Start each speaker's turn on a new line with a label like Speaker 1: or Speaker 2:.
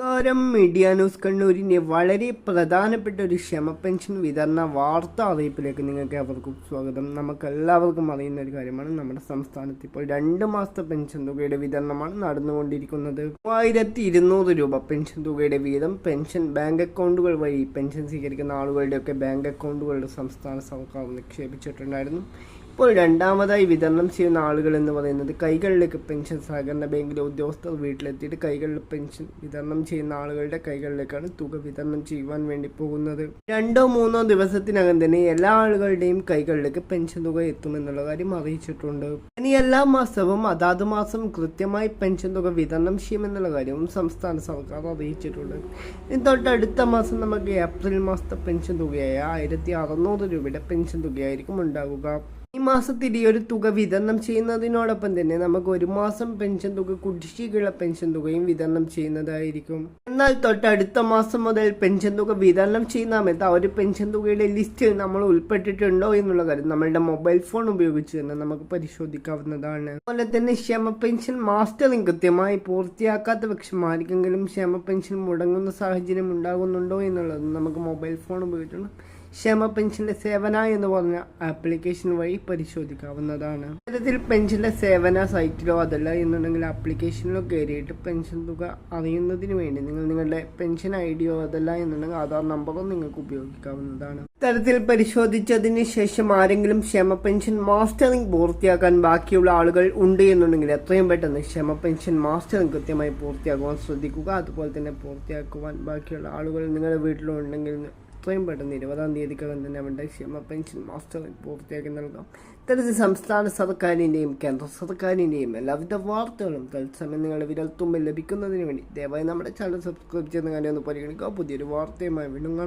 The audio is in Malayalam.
Speaker 1: നമസ്കാരം. മീഡിയ ന്യൂസ് കണ്ണൂരിന്റെ വളരെ പ്രധാനപ്പെട്ട ഒരു ക്ഷമ പെൻഷൻ വിതരണ വാർത്താ അറിയിപ്പിലേക്ക് നിങ്ങൾക്ക് അവർക്കും സ്വാഗതം. നമുക്ക് എല്ലാവർക്കും അറിയുന്ന ഒരു കാര്യമാണ് നമ്മുടെ സംസ്ഥാനത്ത് ഇപ്പോൾ രണ്ട് മാസത്തെ പെൻഷൻ തുകയുടെ വിതരണമാണ് നടന്നുകൊണ്ടിരിക്കുന്നത്. മൂവായിരത്തി ഇരുന്നൂറ് രൂപ പെൻഷൻ തുകയുടെ വീതം പെൻഷൻ ബാങ്ക് അക്കൗണ്ടുകൾ വഴി പെൻഷൻ സ്വീകരിക്കുന്ന ആളുകളുടെയൊക്കെ ബാങ്ക് അക്കൗണ്ടുകളുടെ സംസ്ഥാന സർക്കാർ നിക്ഷേപിച്ചിട്ടുണ്ടായിരുന്നു. ഇപ്പോൾ രണ്ടാമതായി വിതരണം ചെയ്യുന്ന ആളുകൾ എന്ന് പറയുന്നത് കൈകളിലേക്ക് പെൻഷൻ സഹകരണ ബാങ്കിലെ ഉദ്യോഗസ്ഥർ വീട്ടിലെത്തിയിട്ട് കൈകളിൽ പെൻഷൻ വിതരണം ചെയ്യുന്ന ആളുകളുടെ കൈകളിലേക്കാണ് തുക വിതരണം ചെയ്യുവാൻ വേണ്ടി പോകുന്നത്. രണ്ടോ മൂന്നോ ദിവസത്തിനകം തന്നെ എല്ലാ ആളുകളുടെയും കൈകളിലേക്ക് പെൻഷൻ തുക എത്തുമെന്നുള്ള കാര്യം അറിയിച്ചിട്ടുണ്ട്. ഇനി എല്ലാ മാസവും അതാത് മാസം കൃത്യമായി പെൻഷൻ തുക വിതരണം ചെയ്യുമെന്നുള്ള കാര്യവും സംസ്ഥാന സർക്കാർ അറിയിച്ചിട്ടുണ്ട്. ഇനി തൊട്ടടുത്ത മാസം നമുക്ക് ഏപ്രിൽ മാസത്തെ പെൻഷൻ തുകയായ ആയിരത്തി അറുന്നൂറ് രൂപയുടെ പെൻഷൻ തുകയായിരിക്കും ഉണ്ടാകുക ഈ മാസത്തിൽ ഈ ഒരു തുക വിതരണം ചെയ്യുന്നതിനോടൊപ്പം തന്നെ നമുക്ക് ഒരു മാസം പെൻഷൻ തുക കുടിശ്ശികയുള്ള പെൻഷൻ തുകയും വിതരണം ചെയ്യുന്നതായിരിക്കും. എന്നാൽ തൊട്ടടുത്ത മാസം മുതൽ പെൻഷൻ തുക വിതരണം ചെയ്യുന്ന സമയത്ത് ആ ഒരു പെൻഷൻ തുകയുടെ ലിസ്റ്റ് നമ്മൾ ഉൾപ്പെട്ടിട്ടുണ്ടോ എന്നുള്ള കാര്യം നമ്മളുടെ മൊബൈൽ ഫോൺ ഉപയോഗിച്ച് തന്നെ നമുക്ക് പരിശോധിക്കാവുന്നതാണ്. അതുപോലെ തന്നെ ക്ഷമ പെൻഷൻ മാസ്റ്ററിംഗ് കൃത്യമായി പൂർത്തിയാക്കാത്ത പക്ഷം ആർക്കെങ്കിലും ക്ഷമ പെൻഷൻ മുടങ്ങുന്ന സാഹചര്യം ഉണ്ടാകുന്നുണ്ടോ എന്നുള്ളത് നമുക്ക് മൊബൈൽ ഫോൺ ഉപയോഗിച്ചുകൊണ്ട് ക്ഷമ പെൻഷന്റെ സേവന എന്ന് പറഞ്ഞ ആപ്ലിക്കേഷൻ വഴി പരിശോധിക്കാവുന്നതാണ്. ഇത്തരത്തിൽ പെൻഷന്റെ സേവന സൈറ്റിലോ അതല്ല എന്നുണ്ടെങ്കിൽ ആപ്ലിക്കേഷനിലോ കയറിയിട്ട് പെൻഷൻ തുക അറിയുന്നതിന് വേണ്ടി നിങ്ങൾ നിങ്ങളുടെ പെൻഷൻ ഐ ഡിയോ അതല്ല എന്നുണ്ടെങ്കിൽ ആധാർ നമ്പറോ നിങ്ങൾക്ക് ഉപയോഗിക്കാവുന്നതാണ്. ഇത്തരത്തിൽ പരിശോധിച്ചതിന് ശേഷം ആരെങ്കിലും ക്ഷമ പെൻഷൻ മാസ്റ്ററിംഗ് പൂർത്തിയാക്കാൻ ബാക്കിയുള്ള ആളുകൾ ഉണ്ട് എന്നുണ്ടെങ്കിൽ എത്രയും പെട്ടെന്ന് ക്ഷമ പെൻഷൻ മാസ്റ്ററിംഗ് കൃത്യമായി പൂർത്തിയാക്കുവാൻ ശ്രദ്ധിക്കുക. അതുപോലെ തന്നെ പൂർത്തിയാക്കുവാൻ ബാക്കിയുള്ള ആളുകൾ നിങ്ങളുടെ വീട്ടിലുണ്ടെങ്കിൽ എത്രയും പെട്ടെന്ന് ഇരുപതാം തീയതിക്കകം തന്നെ അവരുടെ ക്ഷമ പെൻഷൻ മാസ്റ്റർ പൂർത്തിയാക്കി നൽകാം. ഇത്തരത്തിൽ സംസ്ഥാന സർക്കാരിന്റെയും കേന്ദ്ര സർക്കാരിന്റെയും എല്ലാവിധ വാർത്തകളും തത്സമയം നിങ്ങളുടെ വിരൽത്തുമ്പിൽ ലഭിക്കുന്നതിന് വേണ്ടി ദയവായി നമ്മുടെ ചാനൽ സബ്സ്ക്രൈബ് ചെയ്യുന്ന കാര്യം ഒന്ന് പരിഗണിക്കുക. പുതിയൊരു വാർത്തയുമായി വീണ്ടും